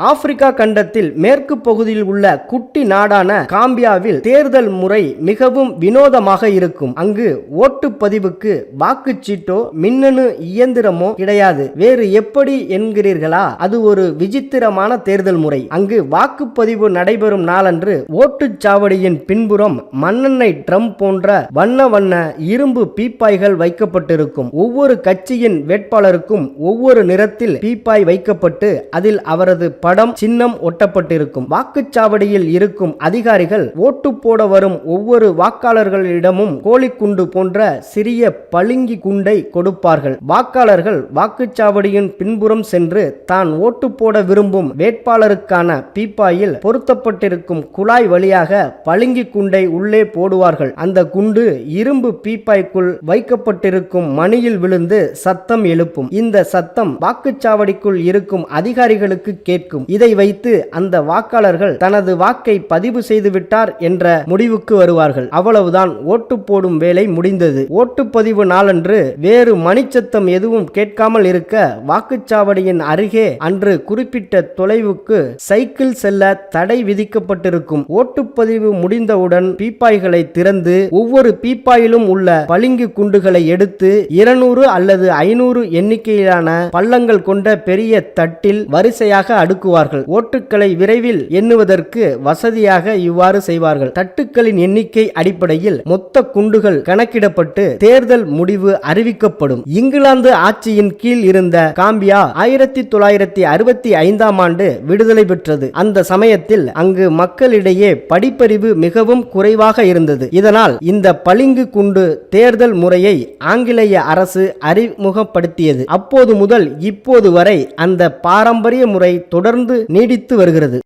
Africa கண்டத்தில் மேற்கு பகுதியில் உள்ள குட்டி நாடான காம்பியாவில் தேர்தல் முறை மிகவும் வினோதமாக இருக்கும். அங்கு ஓட்டுப்பதிவுக்கு வாக்குச்சீட்டோ மின்னணு இயந்திரமோ கிடையாது. வேறு எப்படி என்கிறீர்களா? அது ஒரு விசித்திரமான தேர்தல் முறை. அங்கு வாக்குப்பதிவு நடைபெறும் நாளன்று ஓட்டுச்சாவடியின் பின்புறம் மண்ணெண்ணெய் ட்ரம் போன்ற வண்ண வண்ண இரும்பு பீப்பாய்கள் வைக்கப்பட்டிருக்கும். ஒவ்வொரு கட்சியின் வேட்பாளருக்கும் ஒவ்வொரு நிறத்தில் பீப்பாய் வைக்கப்பட்டு அதில் அவரது படம் சின்னம் ஒட்டப்பட்டிருக்கும். வாக்குச்சாவடியில் இருக்கும் அதிகாரிகள் ஓட்டு போட வரும் ஒவ்வொரு வாக்காளர்களிடமும் கோழிக்குண்டு போன்ற சிறிய பளிங்கி குண்டை கொடுப்பார்கள். வாக்காளர்கள் வாக்குச்சாவடியின் பின்புறம் சென்று தான் ஓட்டு போட விரும்பும் வேட்பாளருக்கான பீப்பாயில் பொருத்தப்பட்டிருக்கும் குழாய் வழியாக பளிங்கி குண்டை உள்ளே போடுவார்கள். அந்த குண்டு இரும்பு பீப்பாய்க்குள் வைக்கப்பட்டிருக்கும் மணியில் விழுந்து சத்தம் எழுப்பும். இந்த சத்தம் வாக்குச்சாவடிக்குள் இருக்கும் அதிகாரிகளுக்கு கேட்கும். இதை வைத்து அந்த வாக்காளர்கள் தனது வாக்கை பதிவு செய்து விட்டார் என்ற முடிவுக்கு வருவார்கள். அவ்வளவுதான் ஓட்டு போடும் வேலை முடிந்தது. ஓட்டுப்பதிவு நாளன்று வேறு மணிச்சத்தம் எதுவும் கேட்காமல் இருக்க வாக்குச்சாவடியின் அருகே அன்று குறிப்பிட்ட தொலைவுக்கு சைக்கிள் செல்ல தடை விதிக்கப்பட்டிருக்கும். ஓட்டுப்பதிவு முடிந்தவுடன் பீப்பாய்களை திறந்து ஒவ்வொரு பீப்பாயிலும் உள்ள பளிங்கு குண்டுகளை எடுத்து இருநூறு அல்லது ஐநூறு எண்ணிக்கையிலான பள்ளங்கள் கொண்ட பெரிய தட்டில் வரிசையாக அடுக்குவார்கள் ஓட்டுக்களை விரைவில் எண்ணுவதற்கு வசதியாக இவ்வாறு செய்வார்கள். தட்டுக்களின் எண்ணிக்கை அடிப்படையில் மொத்த குண்டுகள் கணக்கிடப்பட்டு தேர்தல் முடிவு அறிவிக்கப்படும். இங்கிலாந்து ஆட்சியின் கீழ் இருந்த காம்பியா ஆயிரத்தி தொள்ளாயிரத்தி அறுபத்தி ஐந்தாம் ஆண்டு விடுதலை பெற்றது. அந்த சமயத்தில் அங்கு மக்களிடையே படிப்பறிவு மிகவும் குறைவாக இருந்தது. இதனால் இந்த பளிங்கு குண்டு தேர்தல் முறையை ஆங்கிலேய அரசு அறிமுகப்படுத்தியது. அப்போது முதல் இப்போது வரை அந்த பாரம்பரிய முறை தொடர் தொடர்ந்து நீடித்து வருகிறது.